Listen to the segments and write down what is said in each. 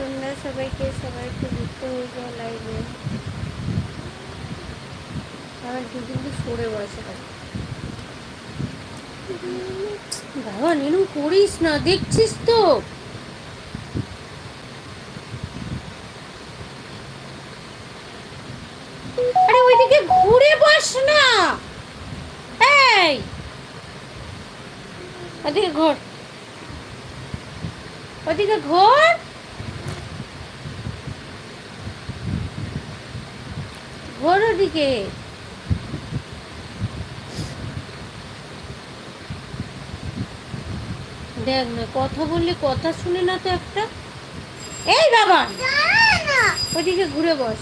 সন্ধ্যা, সবাইকে, সবাই একটু যুক্ত হয়ে যাও লাইভে আমার দুদিন সরে বসে বাবা নিনু করিস না, দেখছিস তো আরে ওইদিকে ঘুরে বস না এই ওদিকে ঘর ওদিকে ঘর ওদিকে দেখ না কথা বললে কথা শুনে না তো একটা। এই বাবা! ওইদিকে ঘুরে বস।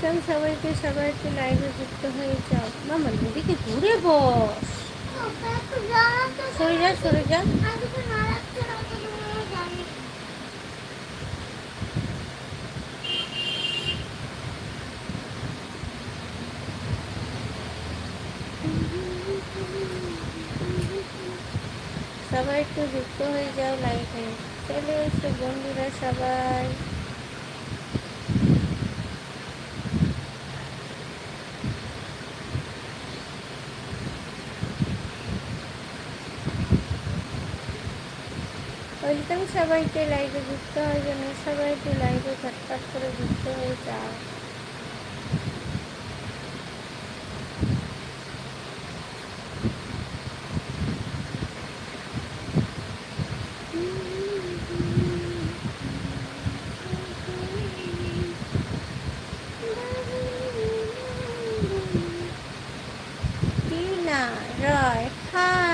ওয়েলকাম সবাইকে, সবাই একটু লাইভে যুক্ত হয়ে যাও। মামা নদীকে ঘুরে বস। সরে যা সরে যা। সবাই একটু যুক্ত হয়ে যাও লাইভে চলে এসো বন্ধুরা সবাই। ওয়েলকাম সবাইকে লাইভে যুক্ত হওয়ার জন্য, সবাই একটু লাইভে ঝটপট করে যুক্ত হয়ে যাও। Hi hi.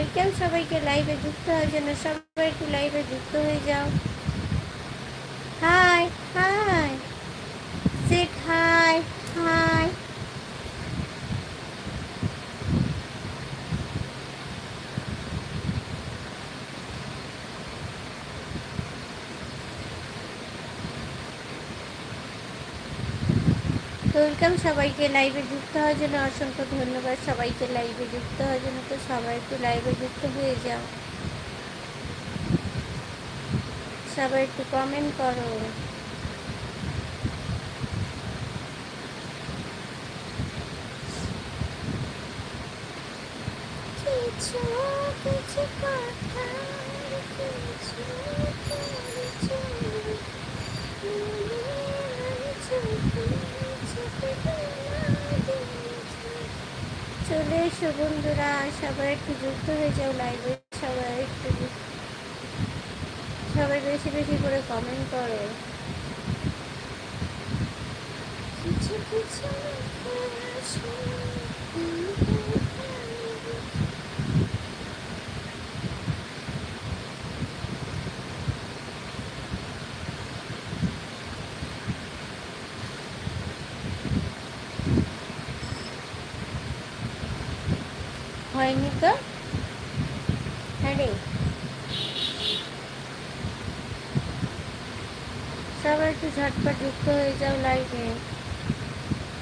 ওয়েলকাম সবাইকে লাইভে যুক্ত হওয়ার জন্য সবাই একটু লাইভে যুক্ত হয়ে যাও। Hi hi set hi hi welcome সবাইকে। লাইভে যুক্ত হওয়ার জন্য অসংখ্য ধন্যবাদ। সবাইকে লাইভে যুক্ত হওয়ার জন্য তো সবাই একটু লাইভে যুক্ত হয়ে যাও। সবাই একটু কমেন্ট করো। কিছু কিছু কথা কিছু চলে এসো বন্ধুরা, সবাই একটু যুক্ত হয়ে যাও লাইভে সবাই একটু সবাই বেশি বেশি করে কমেন্ট করো। কিছু কিছু হয়নি তো? হ্যাঁ রে। সবাই একটু ঝটপট যুক্ত হয়ে যাও লাইভে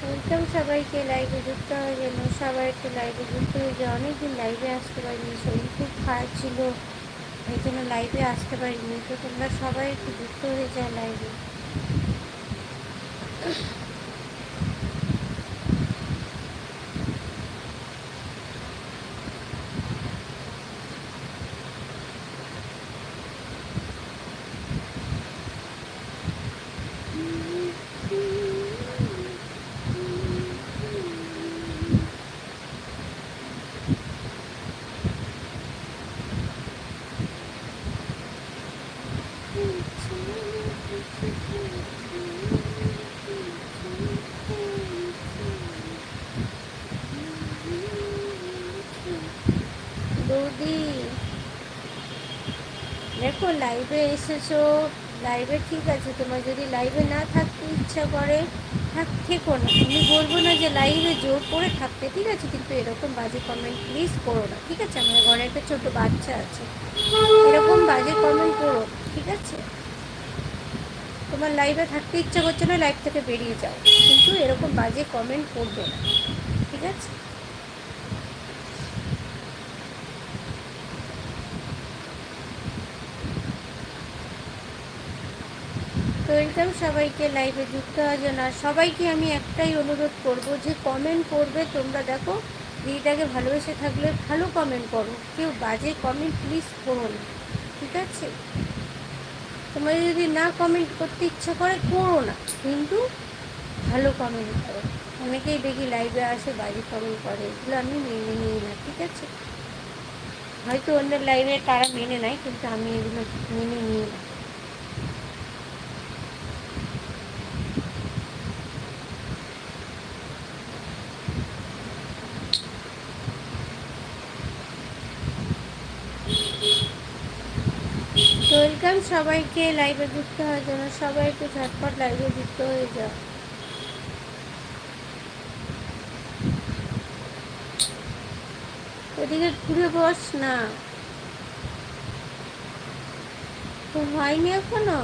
ওয়েলকাম সবাইকে লাইভে যুক্ত হয়ে জন্য সবাই একটু লাইভে যুক্ত হয়ে যাও। অনেকদিন লাইভে আসতে পারিনি, শরীর খুব খারাপ ছিল। এই জন্য লাইভে আসতে পারিনি। তো তোমরা সবাই একটু যুক্ত হয়ে যাও লাইভে বৌদি দেখো লাইভে এসেছ? লাইভে ঠিক আছে, তোমার যদি লাইভে না থাকতে ইচ্ছা করে, থাক, থেকো না। আমি বলব না যে লাইভে জোর করে থাকতে, ঠিক আছে, কিন্তু এরকম বাজে কমেন্ট প্লিজ করো না, ঠিক আছে? আমার ঘরে একটা ছোট বাচ্চা আছে। এরকম বাজে কমেন্ট করো, ঠিক আছে? তোমার লাইভে থাকতে ইচ্ছা করছে না লাইভ থেকে বেরিয়ে যাও। কিন্তু এরকম বাজে কমেন্ট করবে না, ঠিক আছে? ওয়েলকাম সবাইকে লাইভে যুক্ত হওয়ার জন্য। আর সবাইকে আমি একটাই অনুরোধ করব যে কমেন্ট করবে, তোমরা দেখো, দিদিটাকে ভালোবেসে থাকলে ভালো কমেন্ট করো। কেউ বাজে কমেন্ট প্লিজ করো না, ঠিক আছে? তোমার যদি না কমেন্ট করতে ইচ্ছা করে, করো না। কিন্তু ভালো কমেন্ট করো। অনেকেই দেখি লাইভে আসে, বাজে কমেন্ট করে। এগুলো আমি মেনে নিই না, ঠিক আছে? হয়তো অন্য লাইভে তারা মেনে নেয়, কিন্তু আমি এগুলো মেনে নিই না ওয়েলকাম সবাইকে লাইভে যুক্ত হওয়ার জন্য সবাই একটু ঝটপট লাইভে যুক্ত হয়ে যাও। ওদিকে ঘুরে বস না। তো হয়নি এখনও?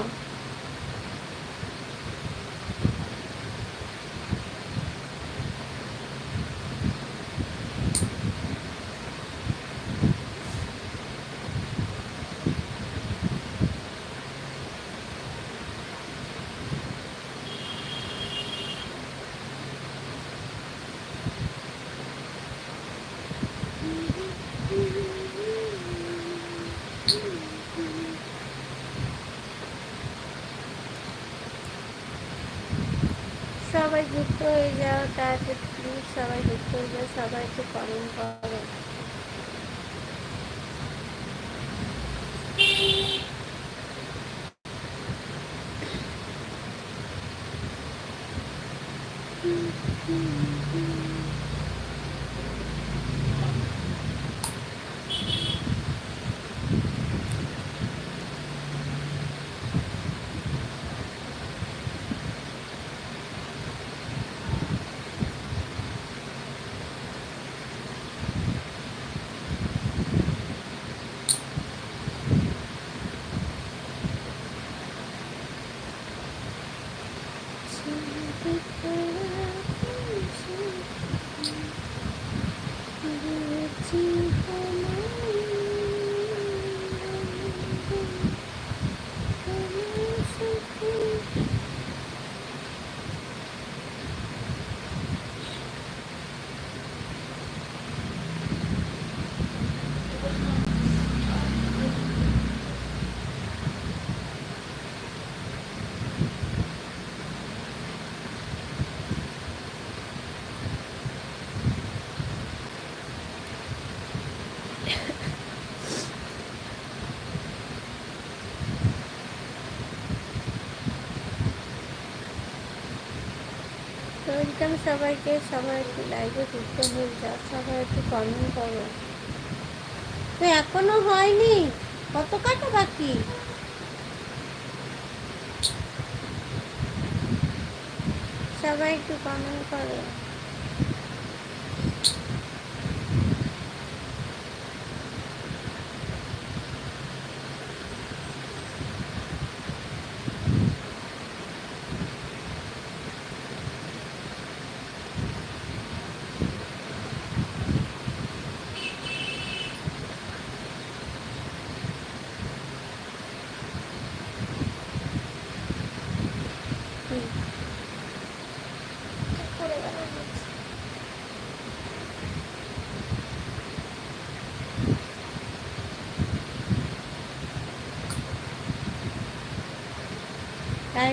সবাই যুক্ত হয়ে যাও তাড়াতাড়ি প্লিজ সবাই যুক্ত হয়ে যাও সবাই একটু কমেন্ট করো। সবাইকে, সবাই একটু লাইভে যুক্ত হয়ে যাও, সবাই একটু কমেন্ট করো। তো এখনও হয়নি? কত কাটা বাকি? সবাই একটু কমেন্ট করো।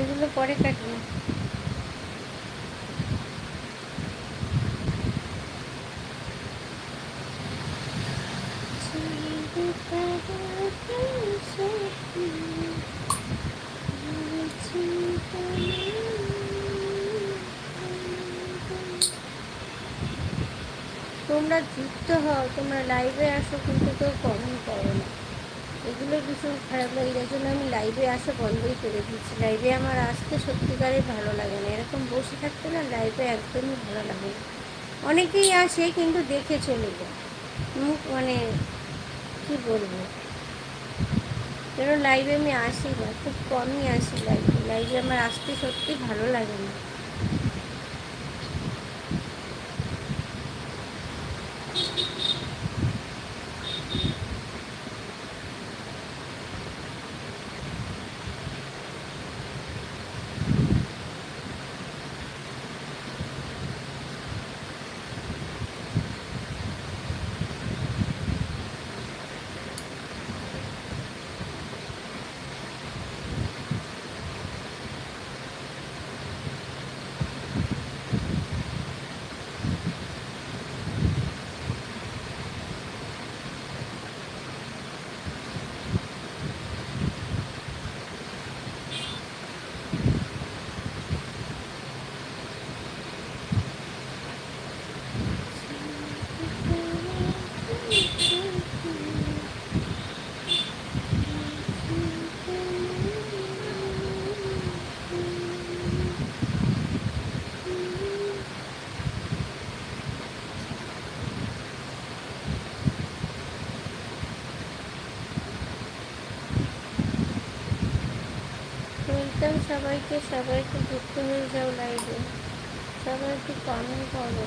এগুলো পরে কাটবো। তোমরা যুক্ত হও তোমরা লাইভে আসো কিন্তু কেউ কমেন্ট করো না। এগুলো ভীষণ খারাপ লাগে যার জন্য আমি লাইভে আসা বন্ধই করে দিচ্ছি লাইভে আমার আসতে সত্যিকারের ভালো লাগে না। এরকম বসে থাকতে না লাইভে একদমই ভালো লাগে না। অনেকেই আসে কিন্তু দেখে চলে যায়। মুখ মানে কী বলব? কেন লাইভে আমি আসি না, খুব কমই আসি লাইভে লাইভে আমার আসতে সত্যি ভালো লাগে না। সবাইকে যুক্ত হয়ে যাও লাইভে সবাই একটু কমেন্ট করো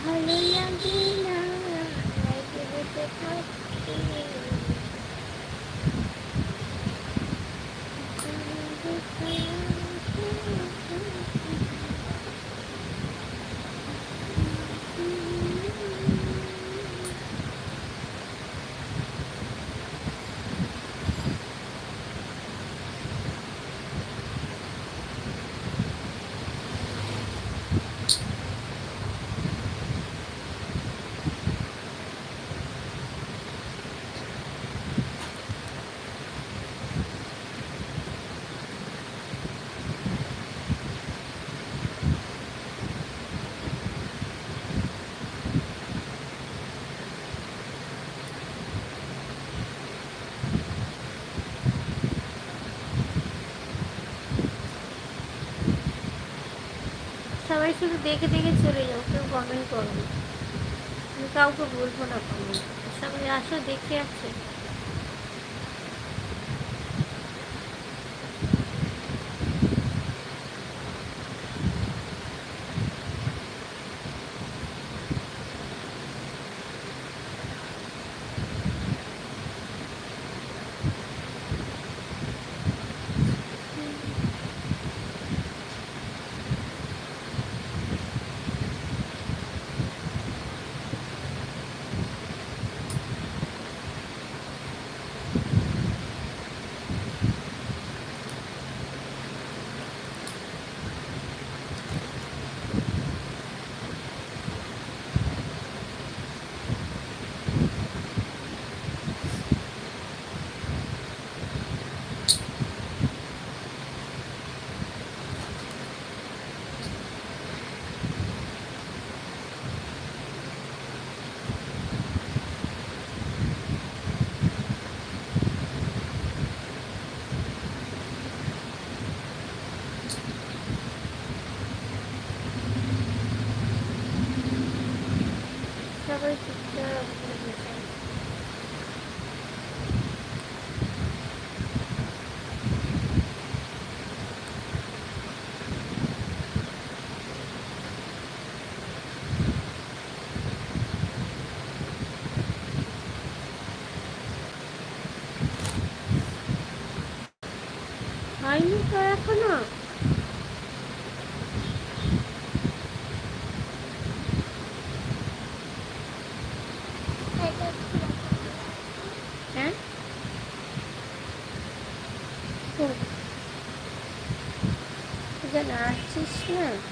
ভালো লাগে না লাইভে বসে থাকতে সবাই শুধু দেখে দেখে চলে যাও, কেউ কমেন্ট করবে আমি কাউকে বলব না কমেন্ট সবাই আসো, দেখে আছে Yeah.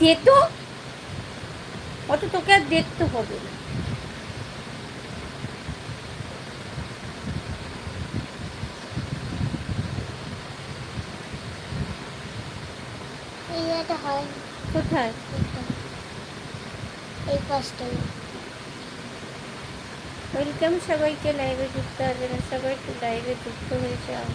দে তো অত তোকে আর দেখতে হবে না। কোথায়। এই পাশটাই ওয়েলকাম সবাইকে লাইভে যুক্ত হবে না সবাই একটু লাইভে যুক্ত হয়ে যাও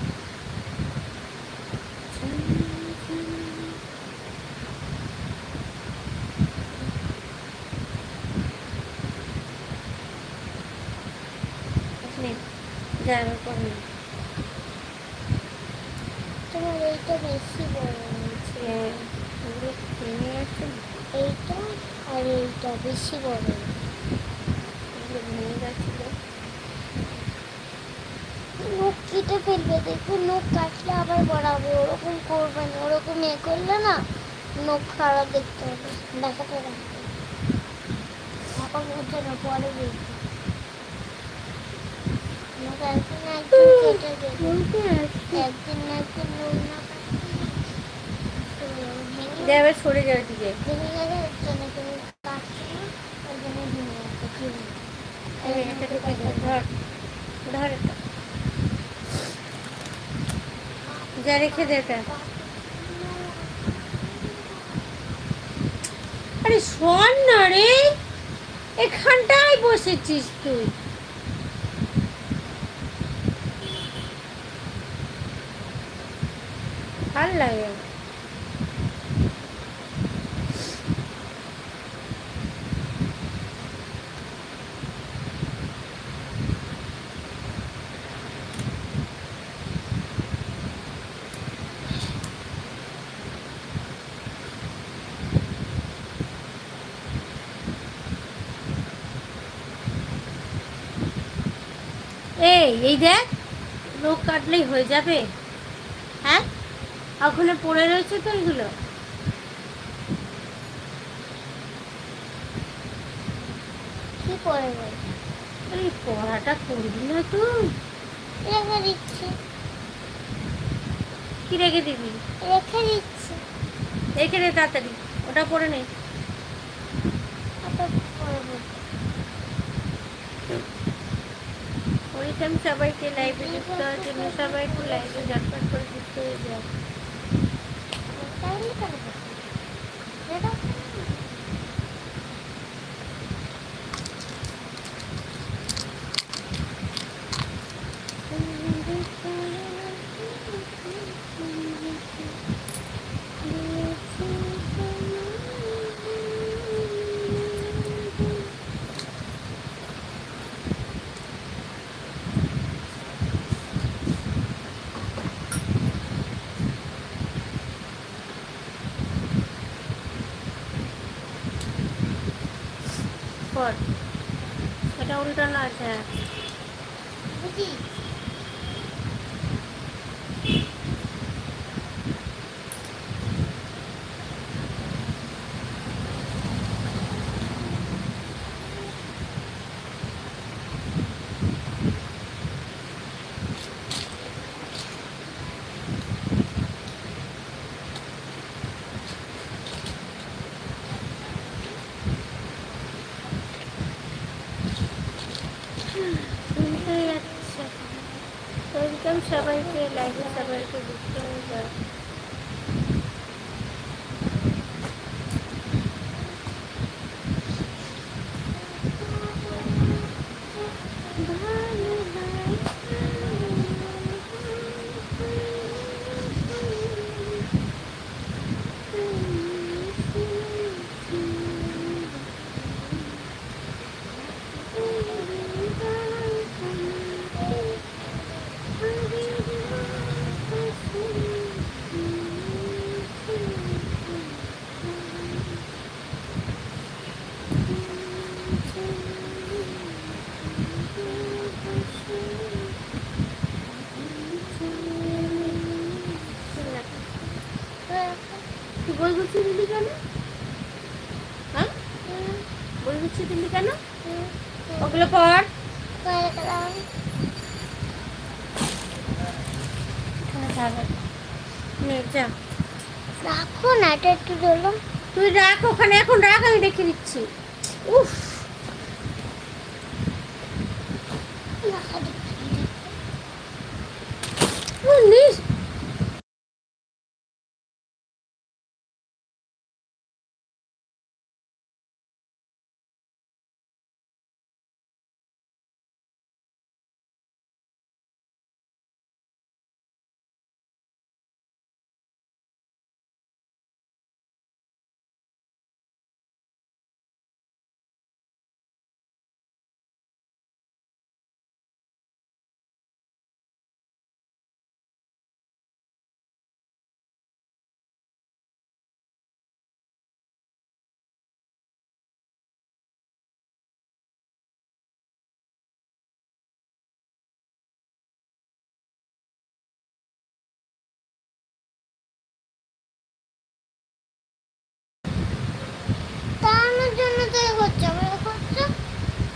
নে, যা আমি পড়ি তোমার এইটা বেশি বড় হয়েছে হ্যাঁ, ওগুলো কিনে আসো এইটা এইটা বেশি বড় ভেঙে গেছিল। নখ কেটে ফেলবে দেখবে নখ কাটলে আবার বাড়াবে ওরকম করবে না ওরকম এ করলে না নখ খারাপ দেখতে হবে। দেখাতে রাখবে এখন হচ্ছে না পরে দেখবে। একদিন না একদিন কেটে দেবে। একদিন না একদিন নখ না এবার সরে যাও দিকে ভেঙে গেলে ওর জন্য তুমি কাটছো না ওর জন্য ভেঙে যাচ্ছে কি বলব? যা রেখে দে এটা আরে শোন না রে এখানটায় বসেছিস তুই। ভালো লাগে না। এই দেখ রোগ কাটলেই হয়ে যাবে। হ্যাঁ? ওখানে পড়ে রয়েছে তো এগুলো। কি এই পড়াটা করবি না তুই। রেখে দিচ্ছি। কি রেখে দিবি? রেখে দিচ্ছি। রেখে দে তাড়াতাড়ি ওটা পড়ে নে। অত পরে বলব। ওয়েলকাম সবাইকে লাইভে যুক্ত হওয়ার জন্য সবাই একটু লাইভে ঝটপট করে যুক্ত হয়ে যাও এটা উল্টানো ওয়েলকাম সবাইকে লাইভে সবাইকে যুক্ত হয়ে ধরবো তুই রাখ ওখানে এখন রাখ আমি রেখে দিচ্ছি উফ।